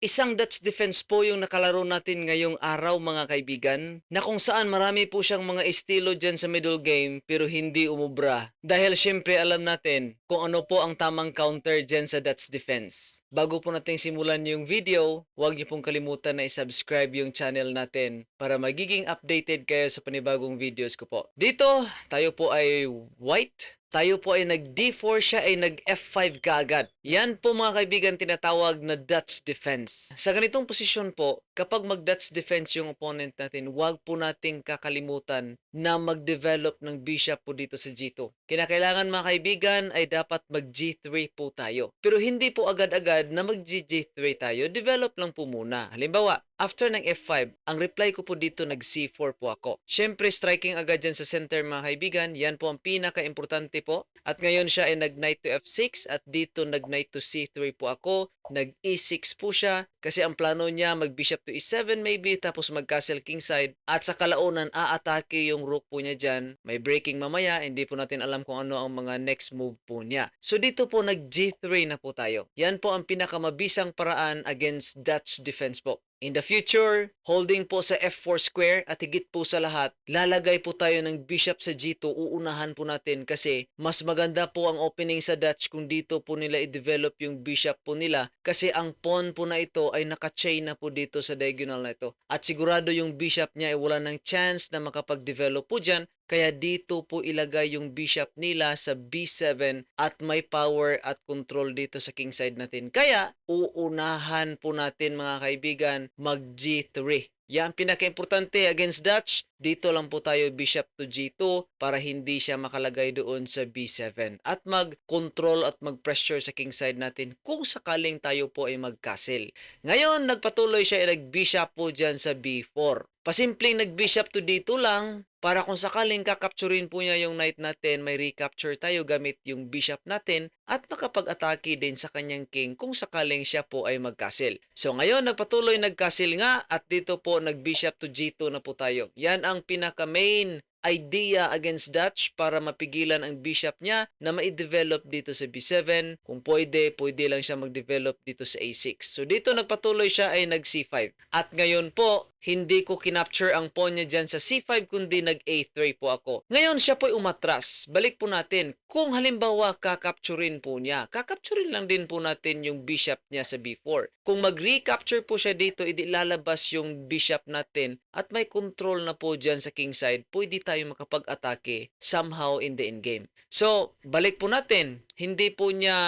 Isang Dutch defense po yung nakalaro natin ngayong araw mga kaibigan na kung saan marami po siyang mga estilo dyan sa middle game pero hindi umubra. Dahil syempre alam natin kung ano po ang tamang counter dyan sa Dutch defense. Bago po natin simulan yung video, huwag niyo pong kalimutan na i-subscribe yung channel natin para magiging updated kayo sa panibagong videos ko po. Dito, tayo po ay white tayo po ay nag D4, siya ay nag F5 kaagad. Yan po mga kaibigan tinatawag na Dutch defense. Sa ganitong posisyon po, kapag mag Dutch defense yung opponent natin, huwag po nating kakalimutan na mag-develop ng bishop po dito sa G2. Kinakailangan mga kaibigan ay dapat mag G3 po tayo. Pero hindi po agad-agad na mag G3 tayo, develop lang po muna. Halimbawa, after ng F5, ang reply ko po dito nag C4 po ako. Syempre, striking agad dyan sa center mga kaibigan, yan po ang pinaka-importante po. At ngayon siya ay nag knight to F6 at dito nag knight to C3 po ako. Nag E6 po siya kasi ang plano niya mag bishop to E7 maybe tapos mag castle kingside at sa kalaunan aatake yung rook po niya dyan. May breaking mamaya, hindi po natin alam kung ano ang mga next move po niya. So dito po nag G3 na po tayo. Yan po ang pinakamabisang paraan against Dutch defense po. In the future, holding po sa F4 square at higit po sa lahat, lalagay po tayo ng bishop sa G2, uunahan po natin kasi mas maganda po ang opening sa Dutch kung dito po nila i-develop yung bishop po nila kasi ang pawn po na ito ay naka-chain na po dito sa diagonal na ito. At sigurado yung bishop niya ay wala ng chance na makapag-develop po dyan kaya dito po ilagay yung bishop nila sa B7 at may power at control dito sa king side natin. Kaya uunahan po natin mga kaibigan mag G3. Yan pinaka-importante against Dutch. Dito lang po tayo bishop to G2 para hindi siya makalagay doon sa B7. At mag-control at mag-pressure sa king side natin kung sakaling tayo po ay mag-castle. Ngayon, nagpatuloy siya nag-bishop po dyan sa B4. Pasimpleng nag-bishop to D2 lang para kung sakaling kakapturin po niya yung knight natin, may recapture tayo gamit yung bishop natin at makapag-atake din sa kanyang king kung sakaling siya po ay mag-castle. So ngayon, nagpatuloy nag-castle nga at dito po nag-bishop to G2 na po tayo. Yan ang pinaka-main idea against Dutch para mapigilan ang bishop niya na ma-develop dito sa B7. Kung pwede, pwede lang siya mag-develop dito sa A6. So dito nagpatuloy siya ay nag C5. At ngayon po, hindi ko kinapture ang pawn niya dyan sa C5 kundi nag A3 po ako. Ngayon siya po umatras. Balik po natin. Kung halimbawa kakapturin po niya, kakapturin lang din po natin yung bishop niya sa B4. Kung mag-recapture po siya dito, ilalabas yung bishop natin at may control na po dyan sa king side, pwede tayo makapag-atake somehow in the endgame. So, balik po natin. Hindi po niya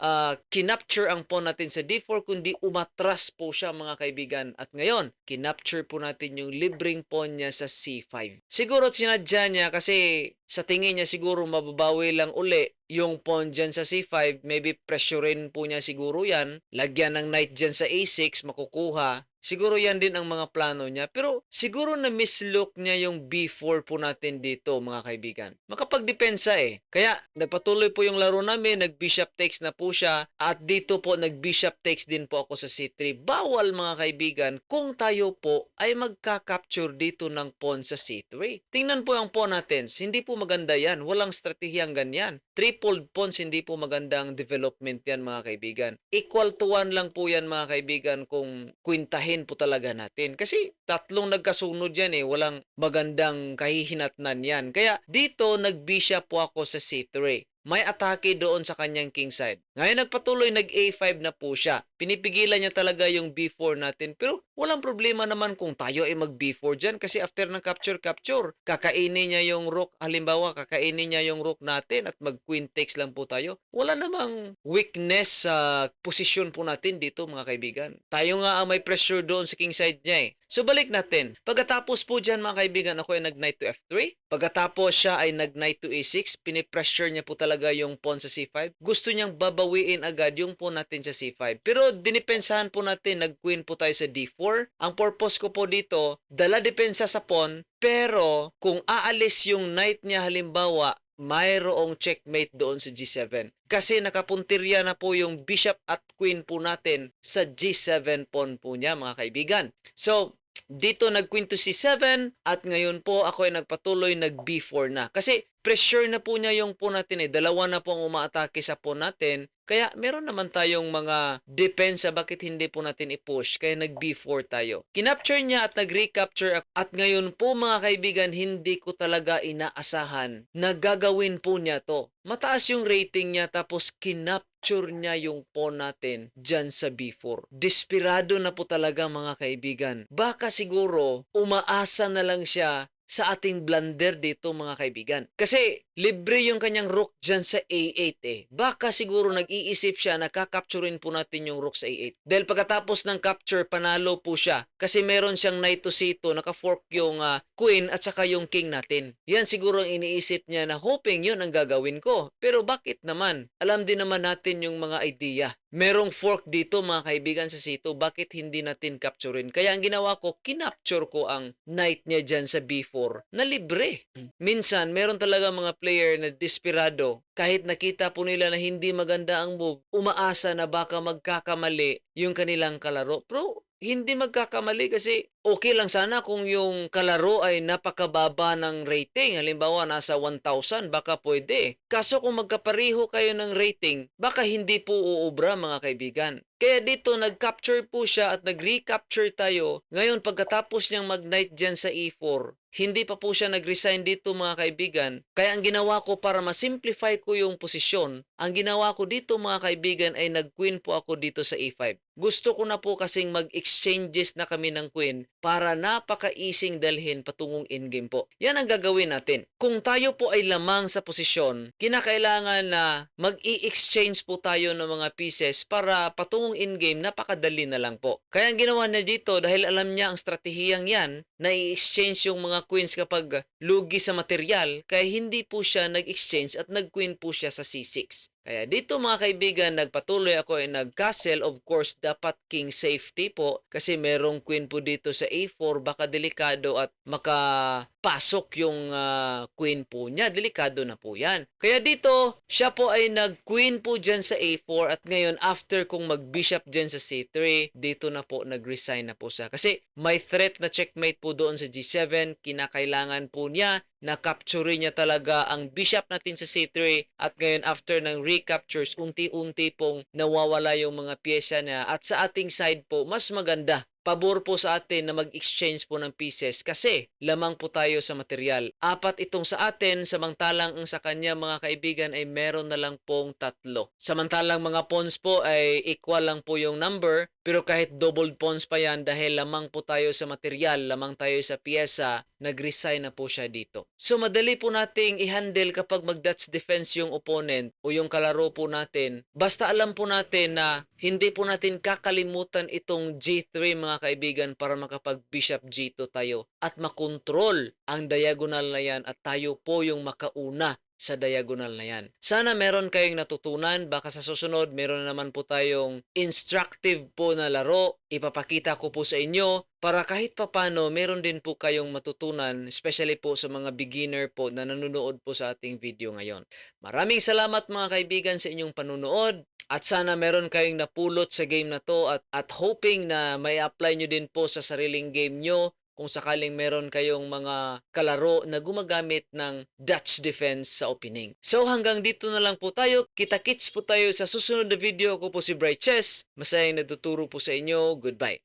uh, kinapture ang pawn natin sa D4, kundi umatras po siya mga kaibigan. At ngayon, kinapture po natin yung libreng pawn niya sa C5. Siguro sinadya niya kasi sa tingin niya siguro mababawi lang uli yung pawn dyan sa C5, maybe pressurein po niya siguro yan, lagyan ng knight dyan sa A6, makukuha, Siguro yan din ang mga plano niya. Pero siguro na mislook niya yung B4 po natin dito mga kaibigan. Makapagdepensa eh. Kaya nagpatuloy po yung laro namin, nag-bishop takes na po siya. At dito po nag-bishop takes din po ako sa C3. Bawal mga kaibigan kung tayo po ay magka-capture dito ng pawn sa C3. Tingnan po ang pawn natin. Hindi po maganda yan. Walang stratehiyang ganyan. Triple pawns hindi po magandang development yan mga kaibigan. Equal to 1 lang po yan mga kaibigan kung kwintahin po talaga natin. Kasi tatlong nagkasunod yan eh. Walang magandang kahihinatnan yan. Kaya dito nag-bishop po ako sa C3 may atake doon sa kanyang king side. Ngayon nagpatuloy nag A5 na po siya. Pinipigilan niya talaga yung B4 natin. Pero walang problema naman kung tayo ay mag B4 dyan kasi after ng capture capture, kakainin niya yung rook. Halimbawa, kakainin niya yung rook natin at mag queen takes lang po tayo. Wala namang weakness sa posisyon po natin dito mga kaibigan. Tayo nga ang may pressure doon sa king side niya eh. So balik natin. Pagkatapos po dyan mga kaibigan, ako ay nag knight to F3. Pagkatapos siya ay nag knight to E6. Pinipressure niya po talaga yung pawn sa C5. Gusto niyang babawiin agad yung pawn natin sa C5. Pero dinipensahan po natin, nag queen po tayo sa D4. Ang purpose ko po dito, dala depensa sa pawn. Pero kung aalis yung knight niya halimbawa, mayroong checkmate doon sa G7. Kasi nakapuntirya na po yung bishop at queen po natin sa G7 pawn po niya mga kaibigan. So, dito nag-queen to C7 at ngayon po ako ay nagpatuloy nag B4 na. Kasi pressure na po niya yung pawn natin eh. Dalawa na po ang umaatake sa pawn natin. Kaya meron naman tayong mga depensa bakit hindi po natin i-push. Kaya nag-B4 tayo. Kinapture niya at nag-recapture. At ngayon po mga kaibigan, hindi ko talaga inaasahan na gagawin po niya to. Mataas yung rating niya tapos kinapture niya yung pawn natin dyan sa B4. Desperado na po talaga mga kaibigan. Baka siguro umaasa na lang siya sa ating blunder dito mga kaibigan. Kasi libre yung kanyang rook dyan sa A8 eh. Baka siguro nag-iisip siya na kakapturin po natin yung rook sa A8. Dahil pagkatapos ng capture, panalo po siya. Kasi meron siyang knight to C2, naka-fork yung ah, queen at saka yung king natin. Yan siguro ang iniisip niya na hoping yun ang gagawin ko. Pero bakit naman? Alam din naman natin yung mga idea. Merong fork dito mga kaibigan sa C2, bakit hindi natin capturein? Kaya ang ginawa ko, kinapture ko ang knight niya dyan sa B4 na libre. Minsan, meron talaga mga player na desperado. Kahit nakita po nila na hindi maganda ang move, umaasa na baka magkakamali yung kanilang kalaro. Pero hindi magkakamali kasi okay lang sana kung yung kalaro ay napakababa ng rating. Halimbawa, nasa 1,000, baka pwede. Kaso kung magkapareho kayo ng rating, baka hindi po uubra mga kaibigan. Kaya dito, nag-capture po siya at nag-recapture tayo. Ngayon, pagkatapos niyang mag-knight dyan sa E4, hindi pa po siya nag-resign dito mga kaibigan. Kaya ang ginawa ko para ma-simplify ko yung posisyon, ang ginawa ko dito mga kaibigan ay nag-queen po ako dito sa E5. Gusto ko na po kasing mag-exchanges na kami ng queen para napaka-easing dalhin patungong in-game po. Yan ang gagawin natin. Kung tayo po ay lamang sa posisyon, kinakailangan na mag-i-exchange po tayo ng mga pieces para patungong in-game napakadali na lang po. Kaya ang ginawa niya dito dahil alam niya ang stratehiyang yan na i-exchange yung mga queens kapag lugi sa material kaya hindi po siya nag-exchange at nag-queen po siya sa C6. Kaya dito mga kaibigan, nagpatuloy ako ay nag-castle. Of course, dapat king safety po kasi merong queen po dito sa A4. Baka delikado at makapasok yung ah, queen po niya. Delikado na po yan. Kaya dito, siya po ay nag-queen po dyan sa A4 at ngayon after kung mag-bishop dyan sa C3, dito na po nag-resign na po siya. Kasi may threat na checkmate po doon sa G7. Kinakailangan po niya na capture niya talaga ang bishop natin sa C3 at ngayon after ng recaptures unti-unti pong nawawala yung mga pyesa niya at sa ating side po mas maganda pabor po sa atin na mag-exchange po ng pieces kasi lamang po tayo sa material. Apat itong sa atin, samantalang ang sa kanya mga kaibigan ay meron na lang pong tatlo. Samantalang mga pawns po ay equal lang po yung number, pero kahit doubled pawns pa yan dahil lamang po tayo sa material, lamang tayo sa pyesa, nag-resign na po siya dito. So madali po nating i-handle kapag mag-Dutch defense yung opponent o yung kalaro po natin. Basta alam po natin na hindi po natin kakalimutan itong G3 mga kaibigan para makapag-bishop G2 tayo at makontrol ang diagonal na yan at tayo po yung makauna sa diagonal na yan. Sana meron kayong natutunan. Baka sa susunod, meron na naman po tayong instructive po na laro. Ipapakita ko po sa inyo para kahit papano, meron din po kayong matutunan, especially po sa mga beginner po na nanonood po sa ating video ngayon. Maraming salamat mga kaibigan sa inyong panunood. At sana meron kayong napulot sa game na to at, at hoping na may apply nyo din po sa sariling game nyo kung sakaling meron kayong mga kalaro na gumagamit ng Dutch defense sa opening. So hanggang dito na lang po tayo. Kita-kits po tayo sa susunod na video ko po si Bright Chess. Masayang natuturo po sa inyo. Goodbye.